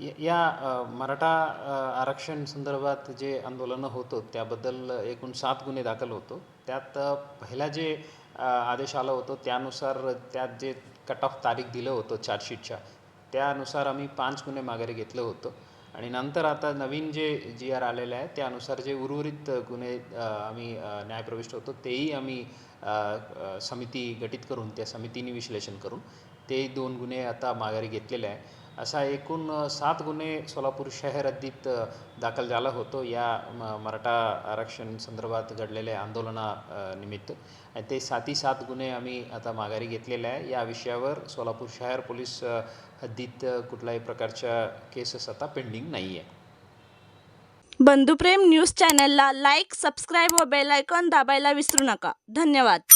या मराठा आरक्षण संदर्भात जे आंदोलनं होतं त्याबद्दल एकूण सात गुन्हे दाखल होतो. त्यात पहिला जे आदेश आला होतो त्यानुसार त्यात जे कट ऑफ तारीख दिलं होतं चार्जशीटच्या त्यानुसार आम्ही पाच गुन्हे माघारी घेतलं होतं. आणि नंतर आता नवीन जे जी आर आलेले आहे त्यानुसार जे उर्वरित गुन्हे आम्ही न्यायप्रविष्ट होतो तेही आम्ही समिती गठीत करून त्या समितीने विश्लेषण करून ते दोन गुन्हे आता माघारी घेतलेले आहे. असा एकूण सात गुन्हे सोलापूर शहर हद्दीत दाखल झाला होतो. या म मराठा आरक्षण संदर्भात घडलेल्या आंदोलना निमित्त. आणि ते साती सात गुन्हे आम्ही आता माघारी घेतलेले आहे. या विषयावर सोलापूर शहर पोलीस हद्दीत कुठल्याही प्रकारच्या केसेस आता पेंडिंग नाही आहे बंधुप्रेम न्यूज चॅनलला लाईक सबस्क्राईब व बेलायकॉन दाबायला विसरू नका. धन्यवाद.